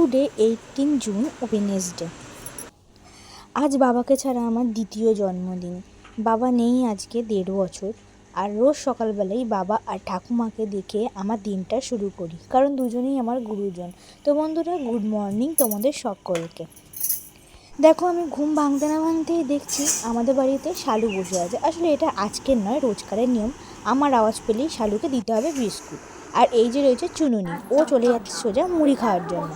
Today eighteen June Wednesday আজ বাবাকে ছাড়া আমার দ্বিতীয় জন্মদিন। বাবা নেই আজকে দেড় বছর। আর রোজ সকালবেলায় বাবা আর ঠাকুমাকে দেখে আমার দিনটা শুরু করি। কারণ দুজনেই আমার গুরুজন। তো বন্ধুরা গুড মর্নিং তোমাদের সকলকে। দেখো, আমি ঘুম ভাঙতে না ভাঙতেই দেখছি আমাদের বাড়িতে শালু বসে আছে। আসলে এটা আজকের নয়, রোজকারের নিয়ম। আমার আওয়াজ পেলেই শালুকে দিতে হবে বিস্কুট। আর এই যে রয়েছে চুনুনি, ও চলে যাচ্ছে সোজা মুড়ি খাওয়ার জন্য।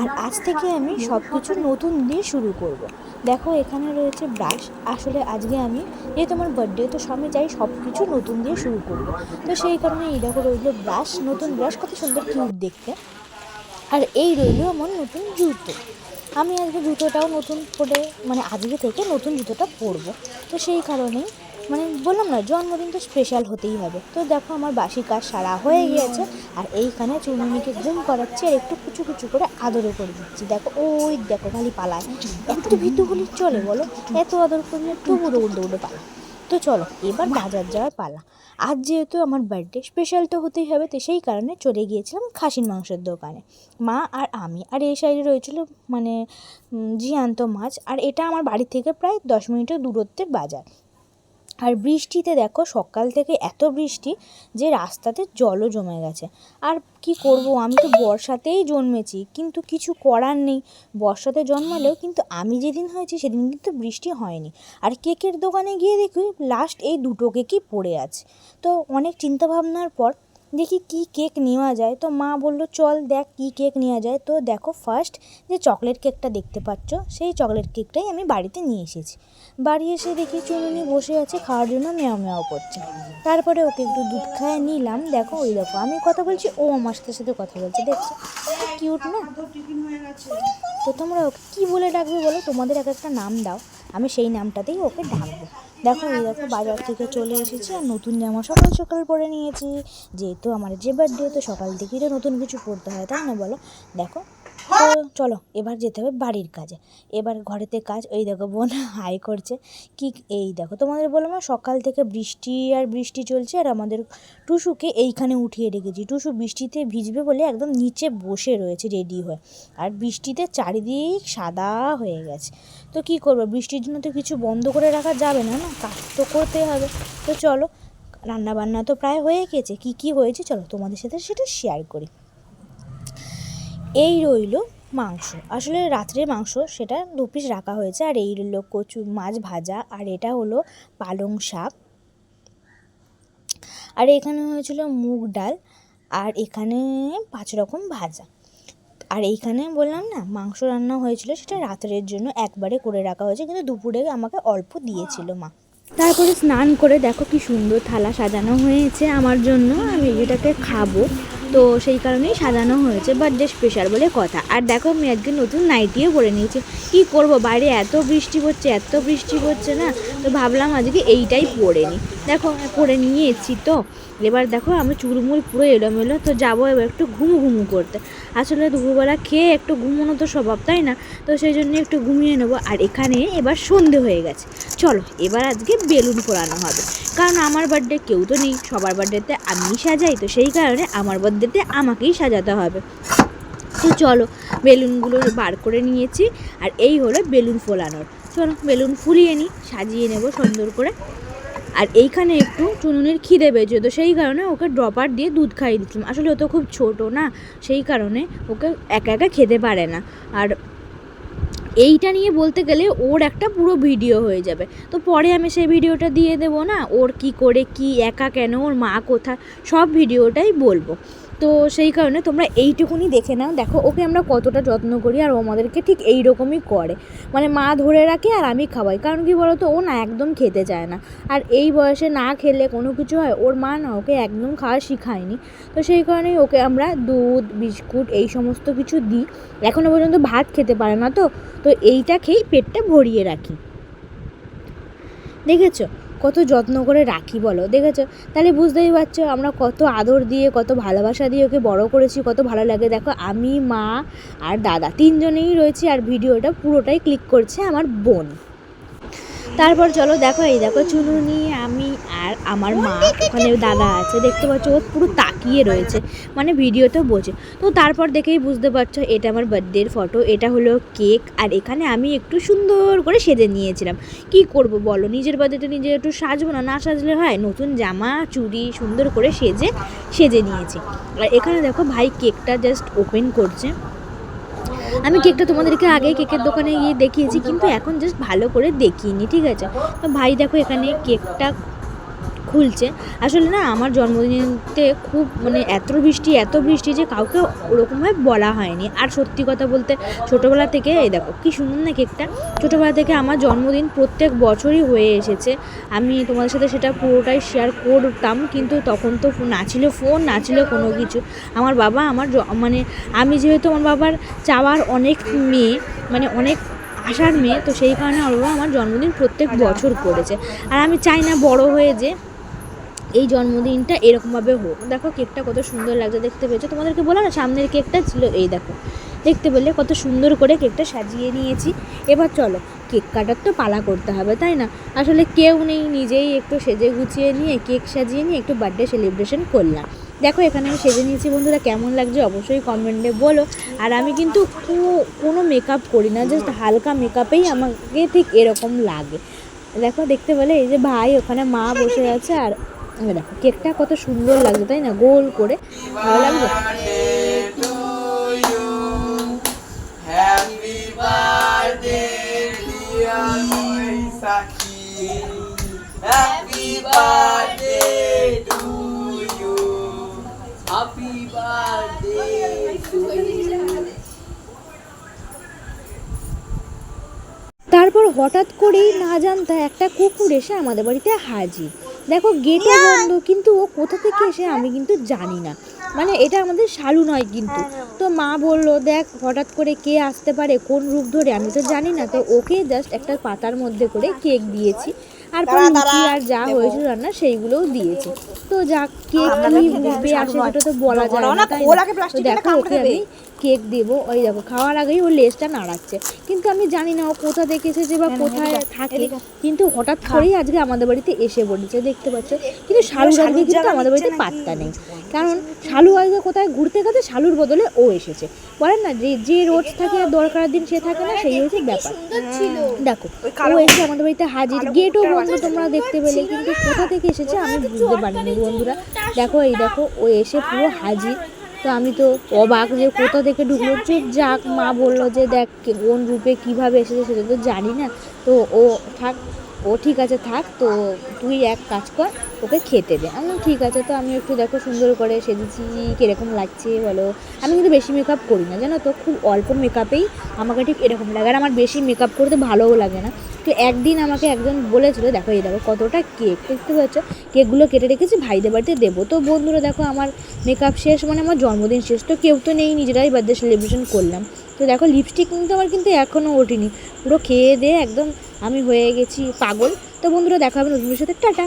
আর আজ থেকে আমি সব কিছু নতুন দিয়ে শুরু করব। দেখো, এখানে রয়েছে ব্রাশ আসলে আজকে আমি, যেহেতু আমার বার্থডে তো আমি চাই সব কিছু নতুন দিয়ে শুরু করব। তো সেই কারণে এই দেখো রইল ব্রাশ নতুন ব্রাশ কত সুন্দর কিউট দেখতে। আর এই রইল আমার নতুন জুতো। আমি আজকে জুতোটাও নতুন করে মানে আজকে থেকে নতুন জুতোটা পরবো। তো সেই কারণেই মানে বললাম না, জন্মদিন তো স্পেশাল হতেই হবে। তো দেখো আমার বাসি কাজ সারা হয়ে গিয়েছে, আর এইখানে চুনুনিকে ঘুম করাচ্ছি আর একটু কুচু কুচু করে আদরও করে দিচ্ছি। দেখো, ওই দেখো খালি পালায়। একটু ভীতু চলে বলো, এত আদর করলে তবু দৌড় দৌড়ে পালায় তো চলো, এবার বাজার যাওয়ার পালা। আজ যেহেতু আমার বার্থডে স্পেশাল তো হতেই হবে, তো সেই কারণে চলে গিয়েছিলাম খাসির মাংসের দোকানে। মা আর আমি, আর এই সাইডে রয়েছিল মানে জিয়ান্ত মাছ, আর এটা আমার বাড়ি থেকে প্রায় দশ মিনিটের দূরত্বের বাজার। আর বৃষ্টিতে দেখো সকাল থেকে এত বৃষ্টি যে রাস্তাতে জলও জমে গেছে। আর কি করব? আমি তো বর্ষাতেই জন্মেছি, কিন্তু কিছু করার নেই। বর্ষাতে জন্মালেও কিন্তু আমি যেদিন হয়েছি সেদিন কিন্তু বৃষ্টি হয়নি। আর কেকের দোকানে গিয়ে দেখি লাস্ট এই দুটো কেকই পড়ে আছে। তো অনেক চিন্তাভাবনার পর দেখি কি কেক নেওয়া যায়। তো মা বলল, চল দেখ কি কেক নেওয়া যায়। তো দেখো ফার্স্ট যে চকলেট কেকটা দেখতে পাচ্ছ, সেই চকলেট কেকটাই আমি বাড়িতে নিয়ে এসেছি। বাড়ি এসে দেখি চুনুনি বসে আছে, খাওয়ার জন্য মেয়া মেয়াও করছে। তারপরে ওকে একটু দুধ খায় নিলাম। দেখো, ওই দেখো, আমি কথা বলছি, ও আমার সাথে সাথে কথা বলছে, দেখছ? কিউট না? তো তোমরা কী বলে ডাকবে বলো? তোমাদের এক একটা নাম দাও। আমি সেই নামটাতেই ওকে ডাকবো। দেখো, এই দেখো, বাজার থেকে চলে এসেছি আর নতুন জামা সকাল সকাল পরে নিয়েছি। যেহেতু আমার যে বার্থডে তো সকাল থেকেই তো নতুন কিছু পরতে হয়, তাই না বলো? দেখো তো চলো এবার যেতে হবে বাড়ির কাজে। এবার ঘরেতে কাজ ওই দেখো বোন হাই করছে। কি এই দেখো তোমাদের বললাম না সকাল থেকে বৃষ্টি আর বৃষ্টি চলছে আর আমাদের টুসুকে এইখানে উঠিয়ে রেখেছি। টুসু বৃষ্টিতে ভিজবে বলে একদম নিচে বসে রয়েছে রেডি হয়ে। আর বৃষ্টিতে চারিদিক সাদা হয়ে গেছে। তো কি করব বৃষ্টির জন্য তো কিছু বন্ধ করে রাখা যাবে না না? কাজ তো করতে হবে। তো চলো রান্না বান্না তো প্রায় হয়ে গেছে। কি কি হয়েছে? চলো তোমাদের সাথে সেটা শেয়ার করি। এই রইল মাংস। আসলে রাত্রের মাংস সেটা দু পিস রাখা হয়েছে। আর এই রইল কচু মাছ ভাজা। আর এটা হলো পালং শাক। আর এখানে হয়েছিল মুগ ডাল। আর এখানে পাঁচ রকম ভাজা। আর এইখানে বললাম না, মাংস রান্না হয়েছিল সেটা রাত্রের জন্য একবারে করে রাখা হয়েছে। কিন্তু দুপুরে আমাকে অল্প দিয়েছিল মা। তারপরে স্নান করে দেখো কি সুন্দর থালা সাজানো হয়েছে আমার জন্য। আমি এটাকে খাব। তো সেই কারণেই সাজানো হয়েছে বার্থডে স্পেশাল বলে কথা। আর দেখো আমি আজকে নতুন নাইটিও পরে নিয়েছি। কি করব? বাইরে এত বৃষ্টি হচ্ছে, এত বৃষ্টি হচ্ছে না? তো ভাবলাম আজকে এইটাই পরে নিই দেখো পরে নিয়েছি তো। এবার দেখো আমি চুরমুর পুরো এলোমেলো, তো যাব এবার একটু ঘুমু ঘুমু করতে। আসলে দুপুরবেলা খেয়ে একটু ঘুমোনো তো স্বভাব, তাই না? তো সেই জন্য একটু ঘুমিয়ে নেব। আর এখানে এবার সন্ধে হয়ে গেছে। চলো, এবার আজকে বেলুন পোড়ানো হবে। কারণ আমার বার্থডে কেউ তো নেই, সবার বার্থডেতে আমিই সাজাই, তো সেই কারণে আমার বার্থডেতে আমাকেই সাজাতে হবে। তো চলো, বেলুনগুলো বার করে নিয়েছি। আর এই হলো বেলুন ফোলানোর। চলো, বেলুন ফুলিয়ে নিই, সাজিয়ে নেব সুন্দর করে। আর এইখানে একটু চুনুনের খিদে পেয়েছে, তো সেই কারণে ওকে ড্রপার দিয়ে দুধ খাইয়ে দিচ্ছিলাম। আসলে ও তো খুব ছোট না, সেই কারণে ওকে একা একা খেতে পারে না। আর এইটা নিয়ে বলতে গেলে ওর একটা পুরো ভিডিও হয়ে যাবে। তো পরে আমি সেই ভিডিওটা দিয়ে দেবো না, ওর কি করে, কি একা কেন, ওর মা কোথায়, সব ভিডিওটাই বলব। তো সেই কারণে তোমরা এইটুকুনি দেখে নাও। দেখো, ওকে আমরা কতটা যত্ন করি আর ও আমাদেরকে ঠিক এই রকমই করে। মানে মা ধরে রাখে আর আমি খাওয়াই। কারণ কি বলতো, ও না একদম খেতে চায় না। আর এই বয়সে না খেলে কোনো কিছু হয়, ওর মা না ওকে একদম খাওয়া শিখায়নি। তো সেই কারণেই ওকে আমরা দুধ, বিস্কুট এই সমস্ত কিছু দিই। এখনও পর্যন্ত ভাত খেতে পারে না তো। তো এইটা খেয়েই পেটটা ভরিয়ে রাখি। দেখেছ? কত যত্ন করে রাখি বলো, দেখেছ? তাহলে বুঝতেই পারছ আমরা কত আদর দিয়ে, কত ভালোবাসা দিয়ে ওকে বড় করেছি, কত ভালো লাগে। দেখো, আমি, মা আর দাদা তিনজনেই রয়েছি আর ভিডিওটা পুরোটাই ক্লিক করছে আমার বোন। তারপর চলো দেখো এই দেখো চুনুনি আমি আর আমার মা ওখানে দাদা আছে দেখতে পাচ্ছ ও পুরো তাকিয়ে রয়েছে মানে ভিডিওতে বোঝে। তো তারপর দেখেই বুঝতে পারছ এটা আমার বার্থডের ফটো এটা হলো কেক আর এখানে আমি একটু সুন্দর করে সেজে নিয়েছিলাম। কি করব বলো নিজের বার্থডেতে নিজে একটু সাজবো না না সাজলে হয় নতুন জামা চুড়ি সুন্দর করে সেজে সেজে নিয়েছি। আর এখানে দেখো ভাই কেকটা জাস্ট ওপেন করছে। আমি কেকটা তোমাদেরকে আগে কেকের দোকানে গিয়ে দেখিয়েছি, কিন্তু এখন জাস্ট ভালো করে দেখিনি, ঠিক আছে? ভাই দেখো এখানে কেকটা খুলছে। আসলে না, আমার জন্মদিনেতে খুব মানে এত বৃষ্টি এত বৃষ্টি যে কাউকে ওরকমভাবে বলা হয়নি। আর সত্যি কথা বলতে, ছোটোবেলা থেকে, এই দেখো কি সুন্দর না কেকটা, ছোটোবেলা থেকে আমার জন্মদিন প্রত্যেক বছরই হয়ে এসেছে। আমি তোমাদের সাথে সেটা পুরোটাই শেয়ার করতাম, কিন্তু তখন তো না ছিল ফোন না ছিল কোনো কিছু। আমার বাবা, আমার মানে আমি যেহেতু আমার বাবার চাওয়ার অনেক মেয়ে মানে অনেক আসার মেয়ে, তো সেই কারণে আমার বাবা আমার জন্মদিন প্রত্যেক বছর করেছে। আর আমি চাই না বড় হয়ে যে এই জন্মদিনটা এরকমভাবে হোক। দেখো কেকটা কত সুন্দর লাগছে, দেখতে পেয়েছ? তোমাদেরকে বলো না, সামনের কেকটা ছিল এই দেখো। দেখতে পেলে কত সুন্দর করে কেকটা সাজিয়ে নিয়েছি। এবার চলো, কেক কাটার তো পালা করতে হবে, তাই না? আসলে কেউ নেই, নিজেই একটু সেজে গুছিয়ে নিয়ে, কেক সাজিয়ে নিয়ে একটু বার্থডে সেলিব্রেশন করলাম। দেখো, এখানে আমি সেজে নিয়েছি, বন্ধুরা, কেমন লাগছে অবশ্যই কমেন্টে বলো। আর আমি কিন্তু কোনো মেকআপ করি না জাস্ট হালকা মেকআপেই আমাকে ঠিক এরকম লাগে। দেখো, দেখতে পেলে এই যে ভাই, ওখানে মা বসে আছে আর মানে দেখো, কেকটা কত সুন্দর লাগছে তাই না? গোল করে। ভালো লাগবে তারপর হঠাৎ করেই না জানতা একটা কুকুর এসে আমাদের বাড়িতে হাজির। দেখো গেটে বন্ধ কিন্তু ও কোথা থেকে এসে আমি কিন্তু জানি না। মানে এটা আমাদের শালু নয় কিন্তু। তো মা বলল দেখ হঠাৎ করে কে আসতে পারে কোন রূপ ধরে আমি তো জানি না। তো ওকে জাস্ট একটা পাতার মধ্যে করে কেক দিয়েছি। আর পরে লুচি আর যা হয়েছিল রান্না সেইগুলোও দিয়েছি। তো যা কেক কি রূপে আসে সেটা তো বলা যায় না তো দেখো ওকে আমি কেক দেবো। ওই দেখো খাওয়ার আগেই ও লেজটা নাড়াচ্ছে। কিন্তু আমি জানি না ও কোথা থেকে এসেছে বা কোথায় থাকে। কিন্তু হঠাৎ করেই আজকে আমাদের বাড়িতে এসে পড়েছে দেখতে পাচ্ছ? কিন্তু শালুর আজকে কিন্তু আমাদের বাড়িতে পাত্তা নেই। কারণ শালু আজকে কোথায়? ঘুরতে গেছে শালুর বদলে ও এসেছে। বলেন না যে যে রোজ থাকে আর দরকারের দিন সে থাকে না সেই হচ্ছে ব্যাপার। দেখো ও এসে আমাদের বাড়িতে হাজির। গেটও বন্ধ তোমরা দেখতে পেলে কিন্তু কোথা থেকে এসেছে আমি বুঝতে পারিনি বন্ধুরা। দেখো এই দেখো ও এসে পুরো হাজির। তো আমি তো অবাক যে কোথা থেকে ঢুকলো। চুপ যাক মা বলল যে দেখ কে- কোন রূপে কীভাবে এসেছে সেটা তো জানি না। তো ও থাক ও ঠিক আছে, থাক, তো তুই এক কাজ কর, ওকে খেতে দে। আমি ঠিক আছে, তো আমি একটু দেখো সুন্দর করে সেজেছি, কীরকম লাগছে, বলো। আমি কিন্তু বেশি মেকআপ করি না, জানো তো, খুব অল্প মেকআপেই আমাকে ঠিক এরকম লাগে, আর আমার বেশি মেকআপ করতে ভালোও লাগে না। তো একদিন আমাকে একজন বলেছিল, দেখো, এই দেখো কতটা কেক দেখতে পাচ্ছ কেকগুলো কেটে রেখেছি, ভাইদের বাড়িতে দেবো। তো বন্ধুরা, দেখো, আমার মেকআপ শেষ মানে আমার জন্মদিন শেষ, তো কেউ তো নেই, নিজেরাই বার্থডে সেলিব্রেশন করলাম। তো দেখো লিপস্টিক কিন্তু আমার কিন্তু এখনও ওঠেনি। পুরো খেয়ে দিয়ে একদম আমি হয়ে গেছি পাগল। তো বন্ধুরা, দেখা হবে নতুন সাথে। টাটা।